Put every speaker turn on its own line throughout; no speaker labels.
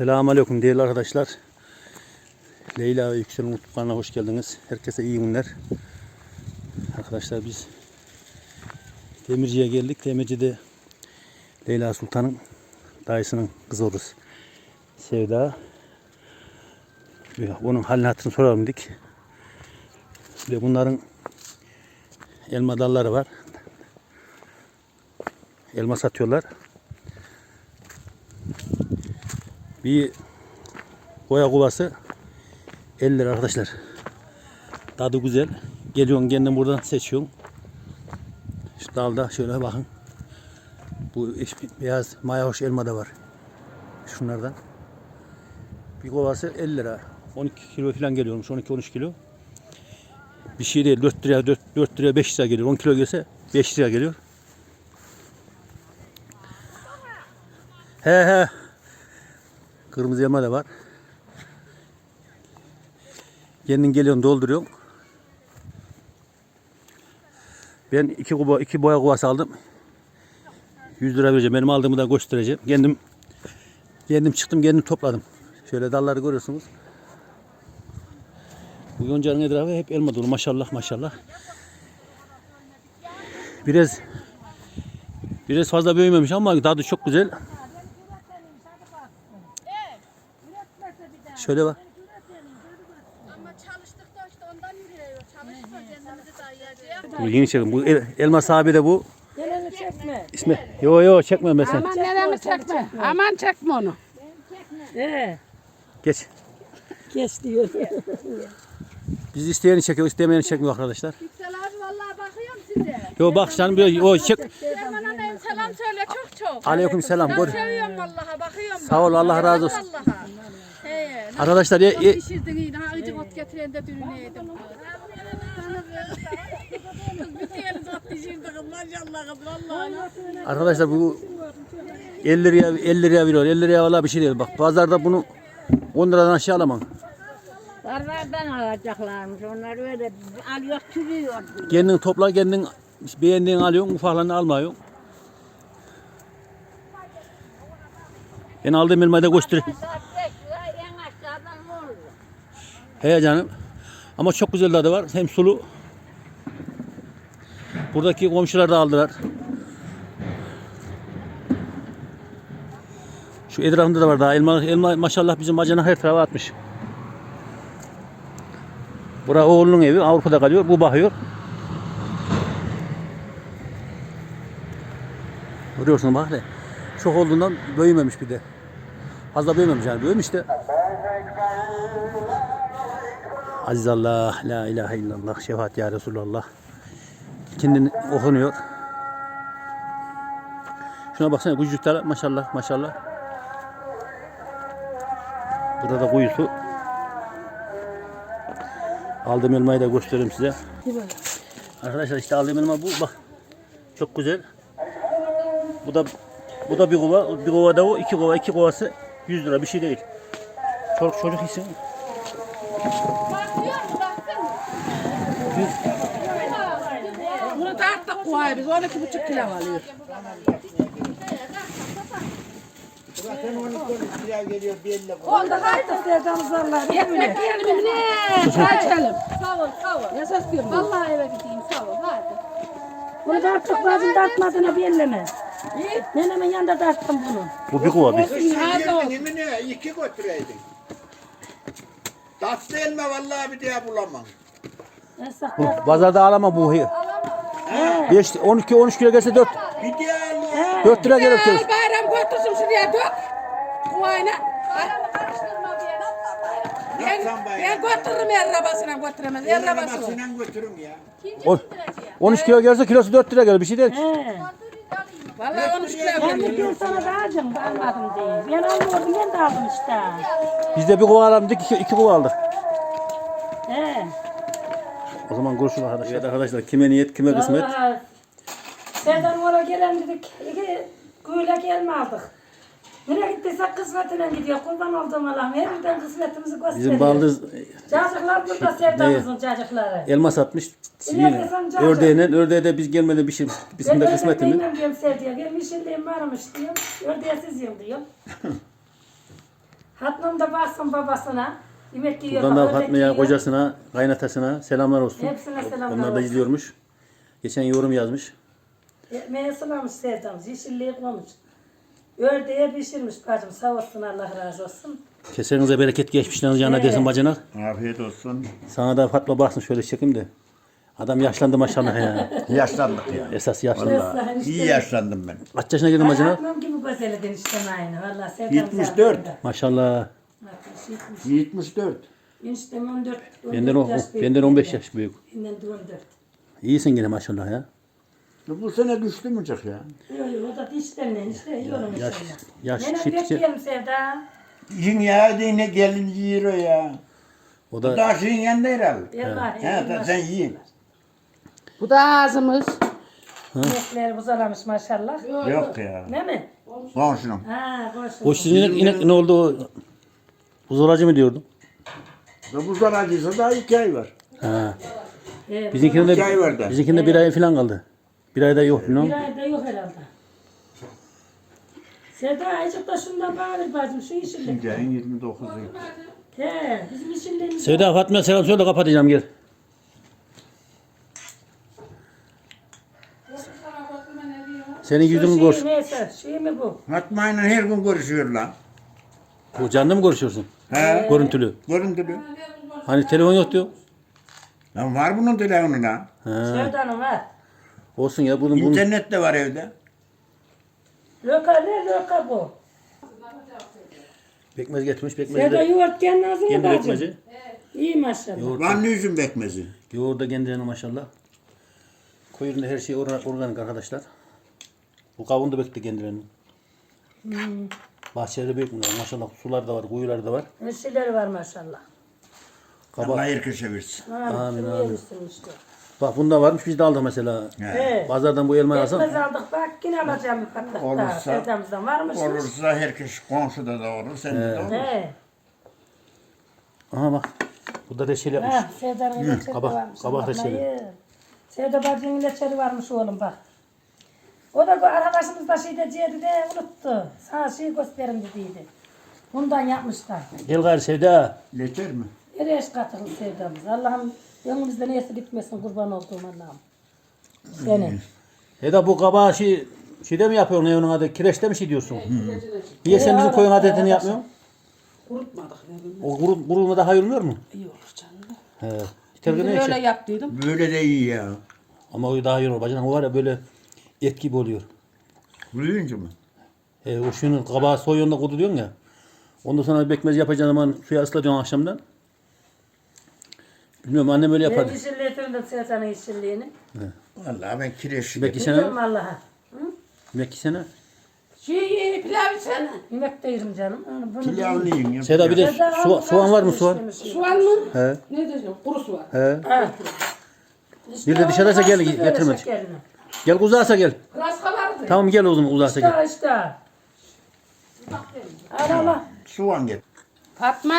Selamun Aleyküm değerli arkadaşlar. Leyla ve Yüksel'in mutfağına hoş geldiniz. Herkese iyi günler. Arkadaşlar biz Demirci'ye geldik. Demirci'de Leyla Sultan'ın dayısının kızı oluruz. Sevda. Onun halini hatırını soralım dedik. Ve bunların elma dalları var. Elma satıyorlar. Bir boya kovası 50 lira arkadaşlar. Tadı güzel. Geliyorsun kendin buradan seçiyorsun. Şu dalda şöyle bakın. Bu beyaz mayahoş elma da var. Şunlardan. Bir kovası 50 lira. 12 kilo falan geliyormuş. 12-13 kilo. Bir şey değil. 4 liraya 4, 4 liraya 5 lira geliyor. 10 kilo gelse 5 liraya geliyor. He he. Kırmızı elma da var. Kendin geliyorsun dolduruyorsun. Ben iki, kuba, iki boya kovası aldım. 100 lira vereceğim. Benim aldığımı da göstereceğim. Kendim kendim çıktım kendim topladım. Şöyle dalları görüyorsunuz. Bu yoncanın etrafı hep elma dolu. Maşallah maşallah. Biraz biraz fazla büyümemiş ama tadı çok güzel. Şöyle bak.
Ama çalıştık da işte ondan yürüyor. Çalışma kendimizi dayayacağız.
Bu yeni çekim. Bu el, elma sahibi de bu.
Geleni çekme.
İsmi. Yo yo çekme sen.
Aman neremi çekme. Aman çekme onu.
Ee,
Geç.
geç diyor.
Biz isteyeni çekiyor, istemeyeni çekmiyor arkadaşlar.
Yüksel abi vallahi bakıyorum size.
Yo bak canım bir o çek.
Bana ne selam söyle çok çok.
Aleyküm selam.
Ben
Gör.
seviyorum vallahi bakıyorum.
Sağ ol, Allah razı olsun. Arkadaşlar ye, ye-
pişirdin iyi. Ha ıcık ot getiren de dürüne yedim. Bir diğeri zat pişirdi kız maşallah kız vallahi.
arkadaşlar bu 50 liraya 50 liraya veriyor. 50 liraya vallahi bir şey değil. Bak pazarda bunu 10 liradan aşağı alamam.
Varlardan alacaklarmış. Onlar öyle alıyor türüyor.
Kendin topla kendin beğendiğini alıyorsun, ufaklarını almıyorsun. Ben aldığım elmayı da göstereyim. He canım. Ama çok güzel tadı var. Hem sulu. Buradaki komşular da aldılar. Şu etrafında da var daha. Elma, elma maşallah bizim bacana her tarafa atmış. Bura oğlunun evi. Avrupa'da kalıyor. Bu bakıyor. Görüyorsun bak hele. Çok olduğundan büyümemiş bir de. Fazla büyümemiş yani. Büyümüş de. Aziz Allah, la ilahe illallah, şefaat ya Resulallah. Kendini okunuyor. Şuna baksana kucuklar maşallah maşallah. Burada da kuyusu. Aldığım elmayı da göstereyim size. Arkadaşlar işte aldığım elma bu bak. Çok güzel. Bu da bu da bir kova, bir kova da o, iki kova, iki kovası 100 lira bir şey değil. Çocuk çocuk isim.
Bunu tarttık koy biz 12,5 kilo alıyor.
Onda haydi sevdamızlarla.
Ekmek yiyelim mi ne? Çay içelim.
Sağ ol sağ ol.
Ne ses diyorum?
Vallahi eve gideyim sağ ol hadi.
Bunu tarttık bazım tartmadığını belleme. Nenemin yanında tarttım bunu.
Bu bir kova bir.
Hadi olsun.
Yemin ne? İki götüreydin. Tatlı elma vallahi bir daha bulamam.
Pazarda alama bu. 5 12 13 kilo gelse 4
Bir daha al.
4 lira gelir kilo.
Al bayram götürsün şuraya dök. Kuvayna. Ben, ben götürürüm el arabasına götüremez. El arabası var.
Arabasıyla götürüm ya.
On- 13 kilo gelse kilosu 4 lira gelir bir şey değil. ki.
He.
Vallahi 13 kilo
Ben de diyorum sana da alacağım almadım diye. Ben almıyordum ben de aldım işte.
Biz de bir kova alalım dedik 2 kova aldık. O zaman görüşürüz arkadaşlar. Evet arkadaşlar kime niyet kime kısmet.
Vallahi Senden oraya gelen dedik. İki gelme aldık. Nereye gittiysek kısmetine gidiyor. Kurban olduğum Allah'ım. Her birden kısmetimizi gösteriyor.
Bizim baldız
Çocuklar burada sevdamızın çocukları.
elma satmış.
İleride sen cacık.
Ördeğine, ördeğe de biz gelmeden bir şey bizim de kısmetimiz.
Bilmem diyorum sevdiğim. Benim işimdeyim varmış diyorum. Ördeğe siz yiyin diyorum. Hatmam da baksın babasına. Yemek yiyor.
Buradan da Fatma'ya, kocasına, kaynatasına selamlar olsun.
Hepsine selamlar
Onlar da
olsun.
izliyormuş. Geçen yorum yazmış.
Ekmeğe sulamış sevdamız. Yeşilliği koymuş. Ördeğe pişirmiş bacım. Sağ olsun Allah razı olsun.
Kesenize bereket geçmişleriniz yanına dersin bacanak.
Afiyet olsun.
Sana da Fatma baksın şöyle çekeyim de. Adam yaşlandı maşallah ya.
Yaşlandık ya.
Esas yaşlı.
Vallahi
İyi yaşlandım ben.
Kaç yaşına girdin bacanak?
Hatmam gibi güzel edin işte aynı. Valla sevdamız.
74.
hakkında.
Maşallah.
60, 70.
74.
Eniştem 14. 14
Benden, o,
yaş büyük
benden 15
benden.
yaş büyük.
Benden de 14.
İyisin yine maşallah ya.
Bu sene düştü mü çok ya?
Yok yok o da dişlerle işte yiyorum
yaş-
inşallah.
yaş
Nene
çiftçi-
bekleyelim Sevda.
Yiyin ya yine gelin yiyor ya.
O
Bu
da
da şeyin yanında herhalde.
Bari.
He da sen yiyin.
Bu da ağzımız.
İnekleri buzalamış maşallah.
Yok ya.
Ne mi?
Komşunun.
Ha koşun.
o sizin inek, inek ne oldu? o? Buzolacı mı diyordun?
Ve bu zararcıysa daha iki ay var.
Ha.
Evet,
Bizimkinin de,
İki ay var da.
de bir ay falan kaldı. Bir ayda yok
Bir
bilmem.
ayda yok herhalde. Sevda azıcık da şundan bağır bacım şu yeşillik.
İkinci ayın 29'u.
He bizim yeşilliğimiz.
Sevda Fatma selam söyle kapatacağım gel. Senin yüzünü
Şu
gör.
şey neyse şey mi bu?
Fatma'yla her gün görüşüyor lan.
Bu canlı mı konuşuyorsun?
He.
Görüntülü.
Görüntülü.
Hani telefon yok diyor.
Lan var bunun telefonu lan.
Ha.
Sevda'nın var.
Olsun ya bunun bunun.
İnternet de var evde.
Loka ne loka bu?
Pekmez getirmiş pekmezi
Sevda
de.
yoğurt kendi ağzına
Kendi
bacım.
pekmezi.
İyi maşallah.
Yoğurt,
Vanlı üzüm bekmezi.
yoğurda kendilerine maşallah. Koyunda her şey or- organik arkadaşlar. Bu kavun da bekle kendilerinin. Bahçeleri büyük bunlar. Maşallah sular da var, kuyular da var.
Neşeleri var maşallah.
Kabak.
Allah herkese versin.
Amin
Amin,
amin.
amin.
işte.
Bak bunda varmış biz de aldık mesela.
He.
He.
Pazardan bu elmayı alsam.
aldık bak yine alacağım bir patlak daha.
Olursa-
varmış.
Olursa herkes komşuda da olur, sen de olur.
He.
Aha bak. Bu da reçel yapmış.
Ha, Sevda'nın ilaçları
kabak-
varmış.
kabak reçeli.
Sevda bacının ilaçları varmış oğlum bak. O da arkadaşımız da şey diyecekti de unuttu. Sana şey gösterin dediydi. Bundan yapmışlar.
Gel gayrı Sevda.
Leçer mi?
Nereye katılın sevdamız. Allah'ım önümüzde neyse gitmesin kurban olduğum Allah'ım. Senin.
Eda bu kabağı şey, şeyde mi yapıyorsun onun adı? Kireçte mi şey diyorsun? Niye sen bizim koyun adetini yapmıyorsun?
Kurutmadık. ne bileyim.
O kuru, kurulma daha hayırlıyor mu?
İyi olur canım.
He. İster
Biz
ne
öyle
için?
yaptıydım.
Böyle de iyi ya.
Ama o daha iyi olur. Bacanak o var ya böyle et gibi oluyor.
Kuruyunca mı?
E, o şunun kabağı soyuyorsun da kuduruyorsun ya. Ondan sonra bekmez yapacağın zaman suya ıslatıyorsun akşamdan. Bilmiyorum annem öyle
Ben
yapardı.
yeşilliği getirdim Sevda'nın yeşilliğini.
Vallahi ben kireç
Belki
Biliyorum
sene,
Allah'a.
belki sene.
Şey pilav sen.
Yemek de yerim canım. Onu Bunu
Pilavlı yiyin ya.
Seda bir de su, soğan var mı soğan?
Soğan mı?
He.
Ne diyeceğim? Kuru soğan.
He.
Ha.
Bir de dışarıdaysa gel,
Karıştır böyle
getirme. Gel uzarsa gel.
Biraz kabardı.
Tamam gel o zaman uzarsa gel.
İşte işte. Al al al.
Soğan get.
Fatma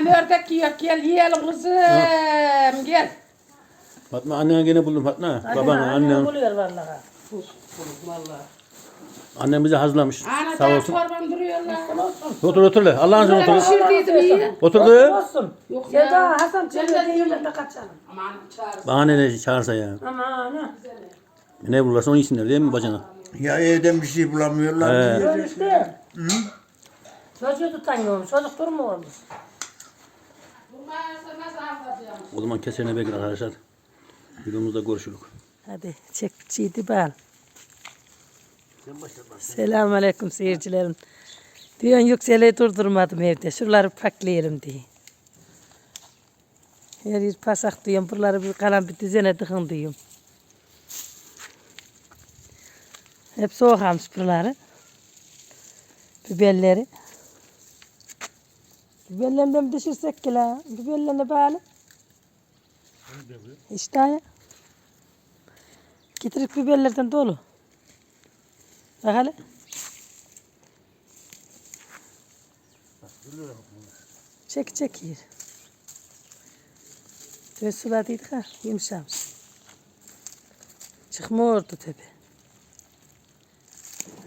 ördek yiyor. Gel yiyelim kızım. Gel.
Fatma annene gene buldum Fatma. Baban
Annem
annem.
buluyor vallahi.
Vallahi.
Annem bize hazırlamış.
Ana
Sağ olsun.
çorban duruyorlar.
Otur otur le. Allah'ın izniyle otur.
pişirdiydim iyi.
Otur kız.
olsun.
Yok
Ya
ya.
da Hasan
Ben
çevre
de
kaçalım.
Aman çağırsın.
Bana ne çağırsa ya.
Aman ha.
Ne bulurlarsa onu yesinler değil mi bacana?
Ya evden bir şey bulamıyorlar.
He.
Öyle işte. Çocuğu tutan yokmuş. Çocuk durmuyormuş.
O zaman kesene bekler arkadaşlar. Videomuzda görüşürüz.
Hadi çek çiğdi bal. Selamun aleyküm seyircilerim. Diyorsun yükseleyi durdurmadım evde. Şuraları paklayalım diye. Her yer pasak diyorum. Buraları bir kalan bir düzene dıkın diyorum. Hep soğuk almış buraları. Biberleri. Biberlerinden düşürsek ki la? Biberlerine bağlı. İşte ya. Getirip biberlerden dolu. Bak hele. Çek çek yer. Dün suladıydık ha yumuşamış. Çıkmıyordu tabi.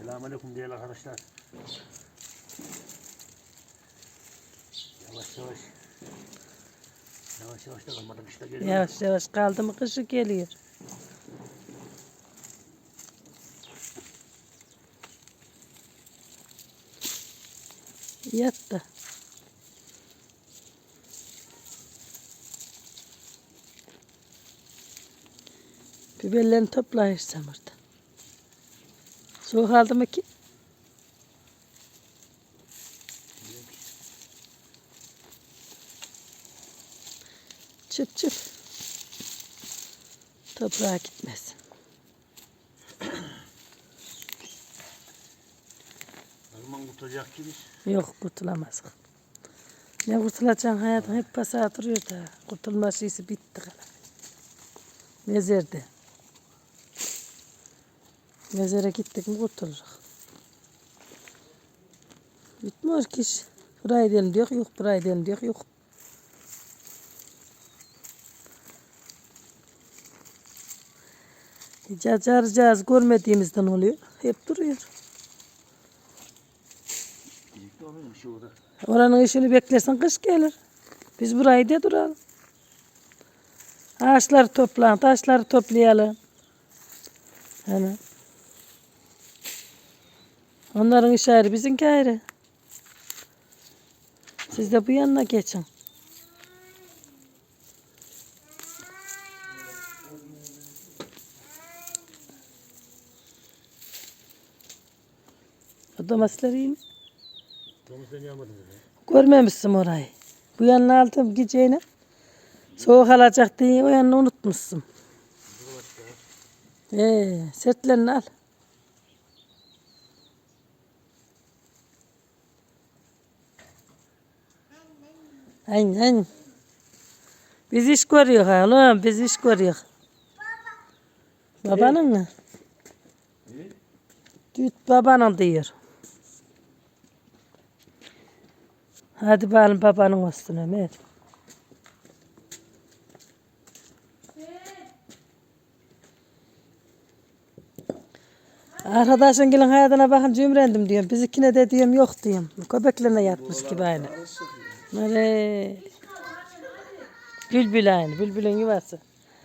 Selamünaleyküm değerli arkadaşlar. Yavaş yavaş. Yavaş yavaş da kalmadık işte geliyor.
Yavaş yavaş kaldı mı kışı geliyor. Yat da. Biberlerini toplayırsam orada. Soğuk aldı mı ki? Çıp çıp. Toprağa gitmesin.
Alman kurtulacak gibi.
Yok kurtulamaz. Ne kurtulacaksın hayatın hep pasa duruyor da. Kurtulma şeysi bitti kadar. Mezerde. Mezere gittik mi kurtuluruz. Bitmiyor ki iş. Buraya gidelim diyor, yok buraya gidelim diyor, yok. Cacarcağız görmediğimizden oluyor. Hep duruyor. Oranın işini beklersen kış gelir. Biz burayı da duralım. Ağaçları toplayalım, taşları toplayalım. Yani. Onların iş ayrı, bizimki ayrı. Siz de bu yanına geçin. O domatesler iyi mi?
Domuzdan yanmadın dedi.
Görmemişsin orayı. Bu yanına aldım gideceğine. Soğuk alacak diye o yanını unutmuşsun. Ee, sertlerini al. Aynen. Biz iş görüyor oğlum, biz iş görüyor. Babanın mı? Düt babanın diyor. Hadi bakalım babanın olsun Ömer. Arkadaşın gelin hayatına bakın cümrendim diyorum. Bizikine de diyorum yok diyorum. Köpeklerine yatmış gibi aynı. Öyle. Bülbül aynı. Bülbülün yuvası.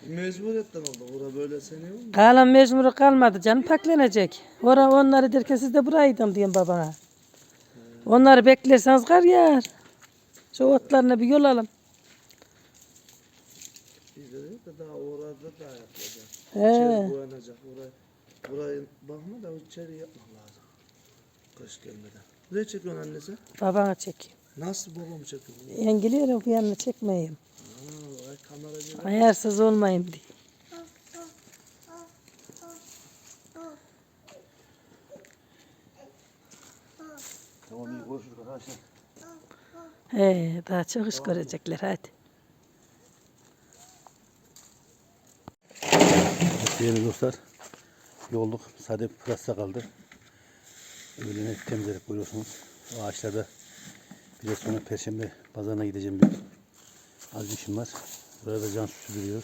Mecburiyetten oldu. Ora böyle seni mu?
Kalan mecburu kalmadı canım paklanacak. Ora onları derken siz de buraydım diyorum babana. Onları beklerseniz kar yağar. Şu otlarına bir yol alın.
Biz de dedik de daha orada da yapacak.
He.
İçeri boyanacak. Orayı, burayı bakma da içeri yapmak lazım. Kış gelmeden. Buraya çekiyorsun annesi.
Babana çekeyim.
Nasıl babamı çekiyor?
Ben geliyorum bu yanına çekmeyeyim.
Aa, ay kamera gibi.
Ayarsız olmayayım diye.
Tamam iyi görüşürüz arkadaşlar.
He, daha çok iş görecekler hadi.
Değerli dostlar. Yolduk. Sadece pırasa kaldı. Öğlene temizledik görüyorsunuz. O ağaçlarda biraz sonra Perşembe pazarına gideceğim bir az işim var. Burada can sürdürüyor.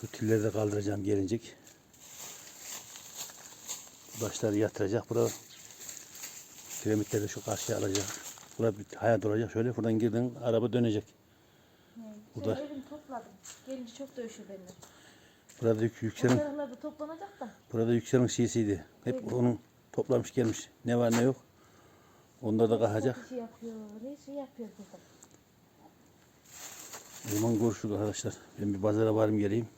Şu tilleri de kaldıracağım gelincik. Başları yatıracak. Burada kiremitleri şu karşıya alacak. Burada bir hayat olacak. Şöyle buradan girdin araba dönecek. Burada
Evini topladım. Gelince çok dövüşür benimle.
burada yük, yükselin
Taraflar da toplanacak da.
Burada yükselin şeysiydi. Hep onun toplamış gelmiş. Ne var ne yok. Onlar da kalacak.
Bir şey yapıyor. Ne şey yapıyor burada.
O zaman görüşürüz arkadaşlar. Ben bir pazara varım geleyim.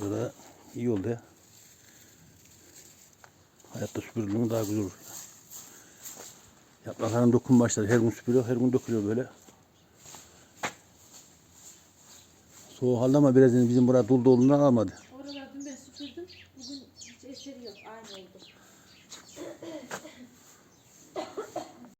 Burada iyi oldu ya. Hayatta süpürüldüğünde daha güzel olur. Yaprakların dokun başladı. Her gün süpürüyor, her gün dökülüyor böyle. Soğuk halde ama biraz bizim burada dul dolundan almadı.